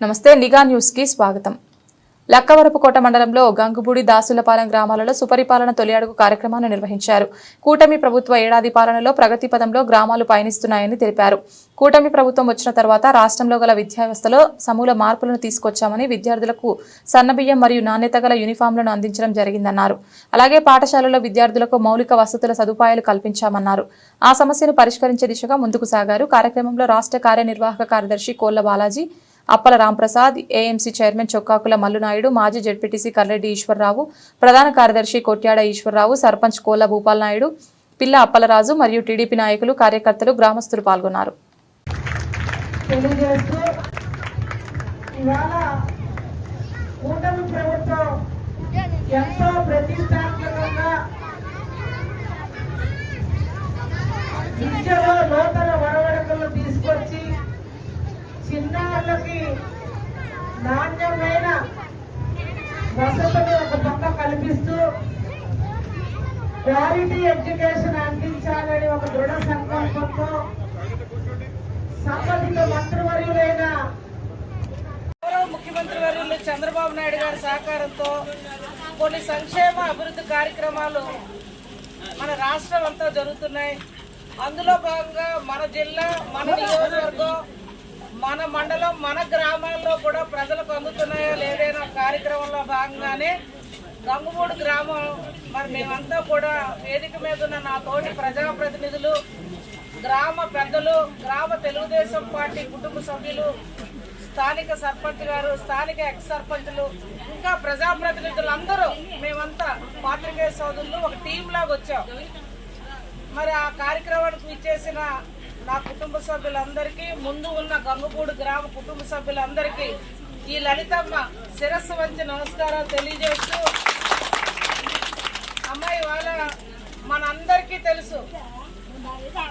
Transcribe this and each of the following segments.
నమస్తే నిఘా న్యూస్కి స్వాగతం. లక్కవరపుకోట మండలంలో గంగుబూడి దాసులపాలెం గ్రామాలలో సుపరిపాలన తొలి అడుగు కార్యక్రమాన్ని నిర్వహించారు. కూటమి ప్రభుత్వ ఏడాది పాలనలో ప్రగతి పదంలో గ్రామాలు పయనిస్తున్నాయని తెలిపారు. కూటమి ప్రభుత్వం వచ్చిన తర్వాత రాష్ట్రంలో గల విద్యా వ్యవస్థలో సమూల మార్పులను తీసుకొచ్చామని విద్యార్థులకు సన్నబియ్యం మరియు నాణ్యత గల యూనిఫామ్లను అందించడం జరిగిందన్నారు. అలాగే పాఠశాలలో విద్యార్థులకు మౌలిక వసతుల సదుపాయాలు కల్పించామన్నారు. ఆ సమస్యను పరిష్కరించే దిశగా ముందుకు సాగారు. కార్యక్రమంలో రాష్ట్ర కార్యనిర్వాహక కార్యదర్శి కోళ్ళ బాలాజీ అప్పల రాంప్రసాద్ ఏఎంసీ చైర్మన్ చొక్కాకుల మల్లునాయుడు మాజీ జడ్పీటీసీ కర్రెడ్డి ఈశ్వరరావు ప్రధాన కార్యదర్శి కొట్యాడ ఈశ్వరరావు సర్పంచ్ కోల భూపాల్ నాయుడు పిల్ల అప్పలరాజు మరియు టీడీపీ నాయకులు కార్యకర్తలు గ్రామస్తులు పాల్గొన్నారు. ఎంతో ప్రతిష్ట వసతులు ఒక పక్క కల్పిస్తూ క్వాలిటీ ఎడ్యుకేషన్ అందించాలని ఒక దృఢ సంకల్పంతో సంబంధిత మంత్రివర్యులైన ముఖ్యమంత్రి వర్యులు చంద్రబాబు నాయుడు గారి సహకారంతో కొన్ని సంక్షేమ అభివృద్ధి కార్యక్రమాలు మన రాష్ట్రం అంతా జరుగుతున్నాయి. అందులో భాగంగా మన జిల్లా మన నియోజకవర్గం మన మండలం మన గ్రామాల్లో కూడా ప్రజలకు అందుతున్నాయి. భాగంగానే గంగుమూడు గ్రామం. మరి మేమంతా కూడా వేదిక మీద ఉన్న నా తోటి ప్రజాప్రతినిధులు గ్రామ పెద్దలు గ్రామ తెలుగుదేశం పార్టీ కుటుంబ సభ్యులు స్థానిక సర్పంచ్ గారు స్థానిక ఎక్స్ సర్పంచ్లు ఇంకా ప్రజాప్రతినిధులు అందరూ మేమంతా పాత్రికేయ సోదరులు ఒక టీం లాగా వచ్చాం. మరి ఆ కార్యక్రమానికి ఇచ్చేసిన నా కుటుంబ సభ్యులందరికీ ముందు ఉన్న గంగుపూడి గ్రామ కుటుంబ సభ్యులందరికీ ఈ లలితమ్మ శిరస్సు వంచి నమస్కారాలు తెలియజేస్తూ అమ్మాయి వాళ్ళ మనందరికీ తెలుసు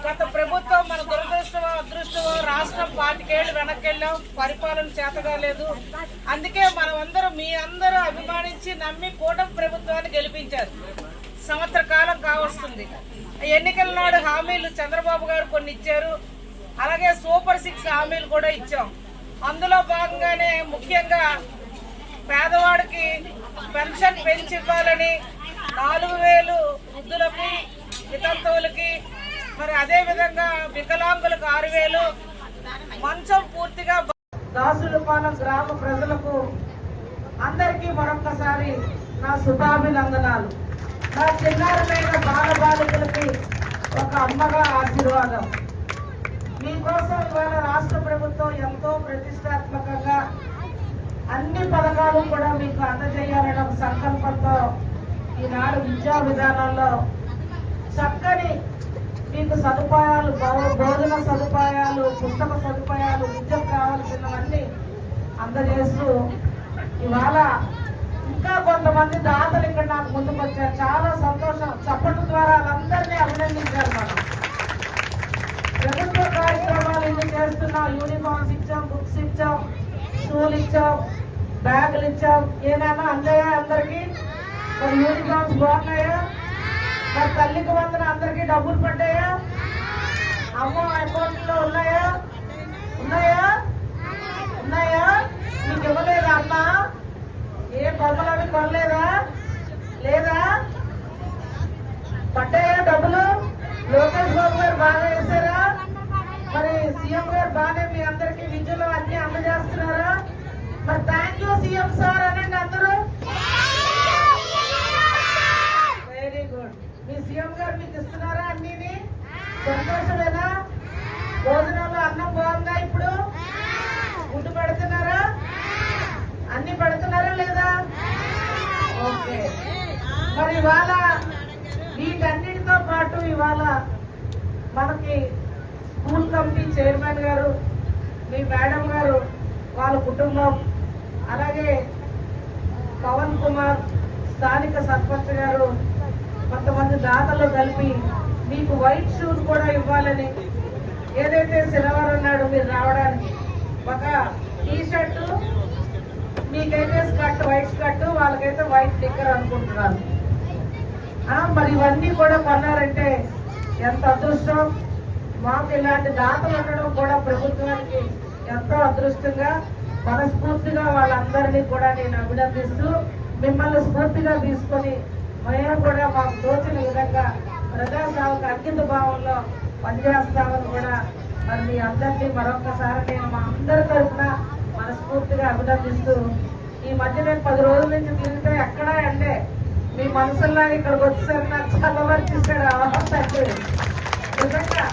గత ప్రభుత్వం మన దురదృష్టమో అదృష్టమో రాష్ట్రం పాతికేళ్ళు వెనక్కెళ్ళాం పరిపాలన చేతగా లేదు. అందుకే మనమందరం మీ అందరూ అభిమానించి నమ్మి కూటమి ప్రభుత్వాన్ని గెలిపించారు. సంవత్సర కాలం కావస్తుంది. ఎన్నికల నాడు హామీలు చంద్రబాబు గారు కొన్ని ఇచ్చారు. అలాగే సూపర్ సిక్స్ హామీలు కూడా ఇచ్చాం. అందులో భాగంగానే ముఖ్యంగా పేదవాడికి పెన్షన్ పెంచి ఇవ్వాలని నాలుగు వేలు వృద్ధులకి వితంతువులకి మరి అదే విధంగా వికలాంగులకు ఆరు వేలు మంచం పూర్తిగా దాసులపాలెం గ్రామ ప్రజలకు అందరికీ మరొక్కసారి నా శుభాభినందనాలు. నా చిన్నారమైన బాల బాలికలకి ఒక అమ్మగా ఆశీర్వాదం. మీకోసం ఇవాళ రాష్ట్ర ప్రభుత్వం ఎంతో ప్రతిష్టాత్మకంగా అన్ని పథకాలు కూడా మీకు అందజేయాలనే ఒక సంకల్పంతో ఈనాడు విద్యా విధానంలో చక్కని మీకు సదుపాయాలు భోజన సదుపాయాలు పుస్తక సదుపాయాలు విద్యకు కావాల్సినవన్నీ అందజేస్తూ ఇవాళ ఇంకా కొంతమంది దాతలు ఇక్కడ నాకు ముందుకు వచ్చారు చాలా సంతోషం. చప్పటి ద్వారా వాళ్ళందరినీ అభినందించారు మనం ప్రభుత్వ కార్యక్రమాలు యూనిఫామ్స్ ఇచ్చాం బుక్స్ ఇచ్చాం షూలు ఇచ్చాం బ్యాగులు ఇచ్చాం ఏమైనా అందాయా అందరికి? మరి యూనిఫామ్స్ బాగున్నాయా? మరి తల్లికి వందన అందరికి డబ్బులు పడ్డాయా? అమ్మ అకౌంట్లో ఉన్నాయా? ఉన్నాయా? ఉన్నాయా? మీకు ఇవ్వలేదా అమ్మ? ఏ బొమ్మలు అవి కొనలేదా లేదా పడ్డాయా డబ్బులు లోకేష్ బాబు గారు బాగా వేశారా మరి సీఎం గారు బాగానే మీ అందరికి విద్యలో అన్ని అందజేస్తున్నారా మరి థ్యాంక్ యూ సీఎం సార్ అనండి అందరూ. వెరీ గుడ్ మీ సీఎం గారు మీకు ఇస్తున్నారా అన్ని సంతోషమేనా? భోజనంలో అన్నం బాగుందా ఇప్పుడు? గుడ్డు పెడుతున్నారా? అన్ని పెడుతున్నారా లేదా? ఓకే మరి ఇవాళ వీటన్నిటితో పాటు ఇవాళ మనకి స్కూల్ కమిటీ చైర్మన్ గారు మీ మేడం గారు వాళ్ళ కుటుంబం అలాగే పవన్ కుమార్ స్థానిక సర్పంచ్ గారు కొంతమంది దాతలు కలిపి మీకు వైట్ షూస్ కూడా ఇవ్వాలని ఏదైతే శనివారం నాడు మీరు రావడానికి ఒక టీ షర్టు మీకైతే స్కర్ట్ వైట్ స్కర్ట్ వాళ్ళకైతే వైట్ స్టిక్కర్ అనుకుంటున్నారు. మరి ఇవన్నీ కూడా కొన్నారంటే ఎంత అదృష్టం? మాకు ఇలాంటి దాతలు ఉండడం కూడా ప్రభుత్వానికి ఎంతో అదృష్టంగా మనస్ఫూర్తిగా వాళ్ళందరినీ కూడా నేను అభినందిస్తూ మిమ్మల్ని స్ఫూర్తిగా తీసుకొని మేము కూడా మాకు తోచిన విధంగా ప్రజాసేవకు అంకిత భావంలో పనిచేస్తామని కూడా మరి మీ అందరినీ మరొకసారి నేను మా అందరి తరఫున మనస్ఫూర్తిగా అభినందిస్తూ ఈ మధ్య నేను పది రోజుల నుంచి తిరిగితే ఎక్కడా అంటే మీ మనసుల్లో ఇక్కడికి వచ్చేసరికి నాకు చల్లవరిచేసాడు నిజంగా